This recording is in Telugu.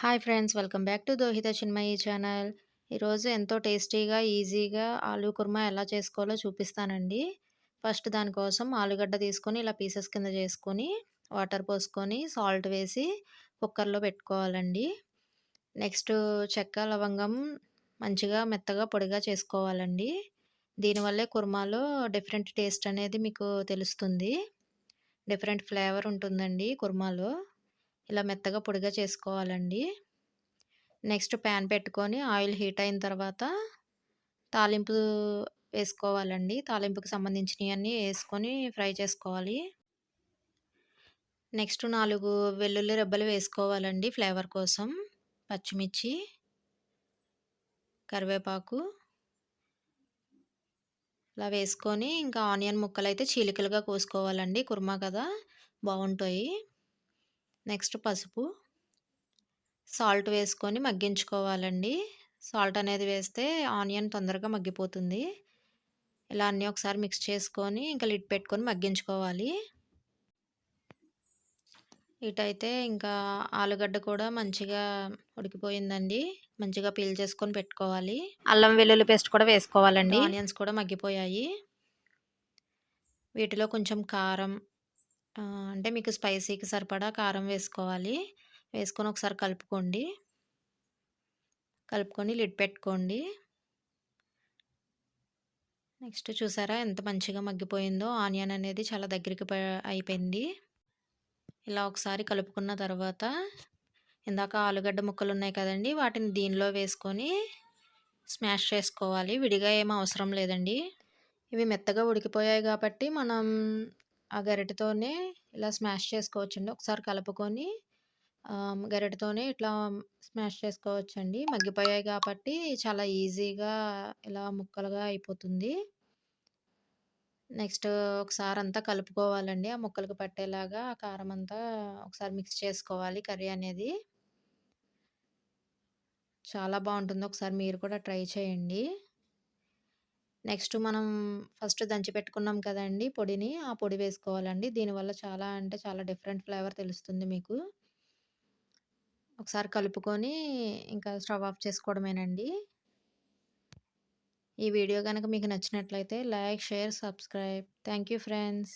Hi friends welcome back to Dohita Chinmayi channel. ఈరోజు ఎంతో టేస్టీగా ఈజీగా ఆలు కుర్మా ఎలా చేసుకోవాలో చూపిస్తానండి. ఫస్ట్ దానికోసం ఆలుగడ్డ తీసుకొని ఇలా పీసెస్ కింద చేసుకొని వాటర్ పోసుకొని సాల్ట్ వేసి కుక్కర్లో పెట్టుకోవాలండి. నెక్స్ట్ చెక్క లవంగం మంచిగా మెత్తగా పొడిగా చేసుకోవాలండి. దీనివల్లే కుర్మాలో డిఫరెంట్ టేస్ట్ అనేది మీకు తెలుస్తుంది. డిఫరెంట్ ఫ్లేవర్ ఉంటుందండి కుర్మాలో. ఇలా మెత్తగా పొడిగా చేసుకోవాలండి. నెక్స్ట్ ప్యాన్ పెట్టుకొని ఆయిల్ హీట్ అయిన తర్వాత తాలింపు వేసుకోవాలండి. తాలింపుకి సంబంధించినవి అన్నీ వేసుకొని ఫ్రై చేసుకోవాలి. నెక్స్ట్ నాలుగు వెల్లుల్లి రెబ్బలు వేసుకోవాలండి ఫ్లేవర్ కోసం. పచ్చిమిర్చి కరివేపాకు ఇలా వేసుకొని ఇంకా ఆనియన్ ముక్కలు అయితే చీలికలుగా కోసుకోవాలండి. కుర్మా కదా బాగుంటాయి. నెక్స్ట్ పసుపు. సాల్ట్ వేసుకొని మగ్గించుకోవాలండి. సాల్ట్ అనేది వేస్తే ఆనియన్ తొందరగా మగ్గిపోతుంది. ఇలా అన్నీ ఒకసారి మిక్స్ చేసుకొని ఇంకా లిడ్ పెట్టుకొని మగ్గించుకోవాలి. ఇటైతే ఇంకా ఆలుగడ్డ కూడా మంచిగా ఉడికిపోయిందండి. మంచిగా పీల్ చేసుకొని పెట్టుకోవాలి. అల్లం వెల్లుల్లి పేస్ట్ కూడా వేసుకోవాలండి. ఆనియన్స్ కూడా మగ్గిపోయాయి. వీటిలో కొంచెం కారం అంటే మీకు స్పైసీకి సరిపడా కారం వేసుకోవాలి. వేసుకొని ఒకసారి కలుపుకోండి. కలుపుకొని లిడ్ పెట్టుకోండి. నెక్స్ట్ చూసారా ఎంత మంచిగా మగ్గిపోయిందో. ఆనియన్ అనేది చాలా దగ్గరికి అయిపోయింది. ఇలా ఒకసారి కలుపుకున్న తర్వాత ఇందాక ఆలుగడ్డ ముక్కలు ఉన్నాయి కదండి. వాటిని దీనిలో వేసుకొని స్మాష్ చేసుకోవాలి. విడిగా ఏం అవసరం లేదండి. ఇవి మెత్తగా ఉడికిపోయాయి కాబట్టి మనం ఆ గరిటతోనే ఇలా స్మాష్ చేసుకోవచ్చండి. ఒకసారి కలుపుకొని గరిటతోనే ఇట్లా స్మాష్ చేసుకోవచ్చండి. మగ్గిపోయాయి కాబట్టి చాలా ఈజీగా ఇలా ముక్కలుగా అయిపోతుంది. నెక్స్ట్ ఒకసారి అంతా కలుపుకోవాలండి. ఆ ముక్కలకు పట్టేలాగా కారం అంతా ఒకసారి మిక్స్ చేసుకోవాలి కర్రీ అనేది. చాలా బాగుంటుంది. ఒకసారి మీరు కూడా ట్రై చేయండి. నెక్స్ట్ మనం ఫస్ట్ దంచి పెట్టుకున్నాం కదండి పొడిని ఆ పొడి వేసుకోవాలండి. దీనివల్ల చాలా అంటే చాలా డిఫరెంట్ ఫ్లేవర్ తెలుస్తుంది మీకు. ఒకసారి కలుపుకొని ఇంకా స్టవ్ ఆఫ్ చేసుకోవడమేనండి. ఈ వీడియో కనుక మీకు నచ్చినట్లయితే like share subscribe. Thank you friends.